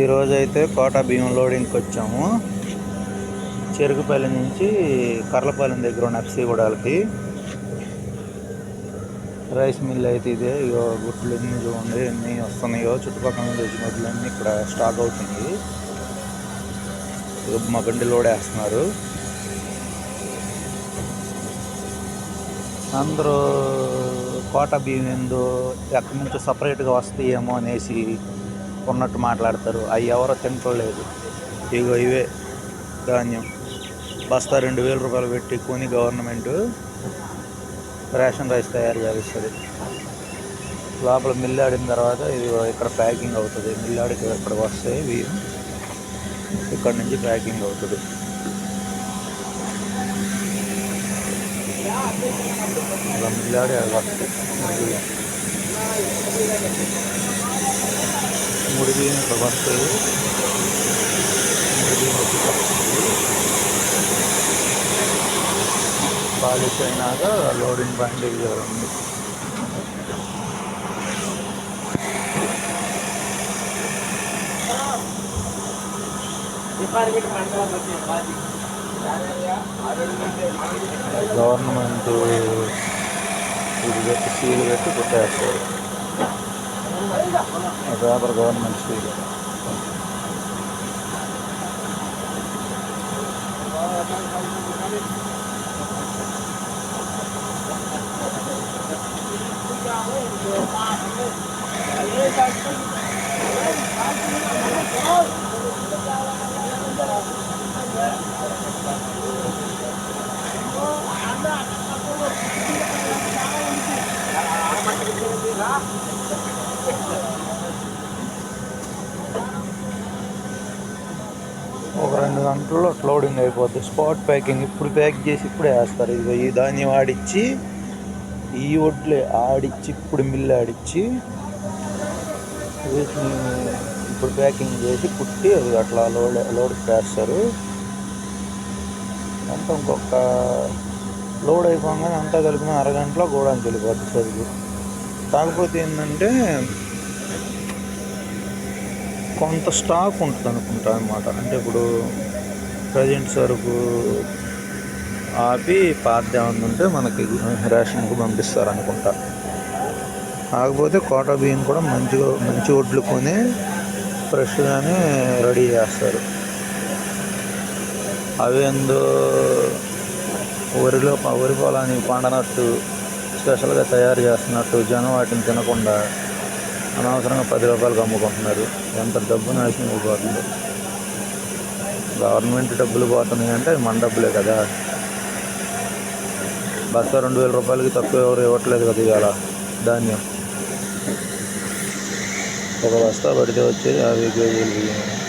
ఈరోజు అయితే కోట బియ్యం లోడింగ్కి వచ్చాము చెరుకుపల్లి నుంచి కర్లపాలెం దగ్గర ఉన్న ఎఫ్సీ గూడాలకి. రైస్ మిల్ అయితే ఇదే. ఇగో గుడ్లు ఎన్ని చూడండి ఎన్ని వస్తున్నాయో. చుట్టుపక్కల నుంచి వచ్చిన గుడ్లు అన్నీ ఇక్కడ స్టాక్ అవుతుంది. మా బండి లోడ్ వేస్తున్నారు అందరూ కోట బియ్యం ఎందు ఎక్కడి నుంచో సపరేట్గా వస్తాయేమో అనేసి ఉన్నట్టు మాట్లాడతారు. అవి ఎవరో తింటలేదు ఇగో ఇవే ధాన్యం. బస్తా రెండు వేల రూపాయలు పెట్టి కొని గవర్నమెంట్ రేషన్ రైస్ తయారు చేస్తుంది లోపల మిల్లాడిన తర్వాత ఇది ఇక్కడ ప్యాకింగ్ అవుతుంది. మిల్లాడికి ఇక్కడికి వస్తాయి. బియ్యం ఇక్కడ నుంచి ప్యాకింగ్ అవుతుంది. ఇలా వస్తుంది. ఆడి అది వస్తాయి ముడి బియ్యం. ముడి బియ్యం ఇక్కడ వస్తాయి ముడి బియ్యం వచ్చి ఇక్కడ వస్తాయి. పాలిష్ అయినాక లోడింగ్ బండి ఉంది గవర్నమెంట్ ఇది పెట్టి సీల్ పెట్టి కుట్టేస్తారు ఆ పేపర్ గవర్నమెంట్ సీల్ ఒక రెండు గంటల్లో లోడింగ్ అయిపోద్ది. స్పాట్ ప్యాకింగ్ ఇప్పుడు ప్యాక్ చేసి ఇప్పుడే వేస్తారు. ఇదిగో ఈ ధాన్యం ఆడిచ్చి ఈ ఒడ్లే ఆడిచ్చి ఇప్పుడు మిల్లు ఆడిచ్చి వీటిని ఇప్పుడు ప్యాకింగ్ చేసి కుట్టి అది అట్లా లోడ్ లోడ్ వేస్తారు అంతా ఇంకొక లోడ్ అయిపోగానే అంతా కలిపిన అరగంటలో గోడానికి వెళ్ళిపోద్ది సరిగ్గా కాకపోతే ఏంటంటే కొంత స్టాక్ ఉంటుంది అనుకుంటా అనమాట అంటే ఇప్పుడు ప్రజెంట్ సరుకు ఆపి పాత ఉంటే మనకి రేషన్కి పంపిస్తారు అనుకుంటా కాకపోతే కోట బియ్యం కూడా మంచిగా మంచి ఒడ్లు కొని ఫ్రెష్గానే రెడీ చేస్తారు. అవేందో వరిలో వరి పొలానికి పండనట్టు స్పెషల్గా తయారు చేస్తున్నట్టు జనం వాటిని తినకుండా అనవసరంగా పది రూపాయలకు అమ్ముకుంటున్నారు. ఎంత డబ్బు నాశనం అయిపోతుంది. గవర్నమెంట్ డబ్బులు పోతున్నాయి అంటే మన డబ్బులే కదా. బస్తా రెండు వేల రూపాయలకి తక్కువ ఎవరు ఇవ్వట్లేదు కదా ఇవాళ. ధాన్యం. ఒక బస్తా పడితే వచ్చేది యాభై కేజీలు. బియ్యం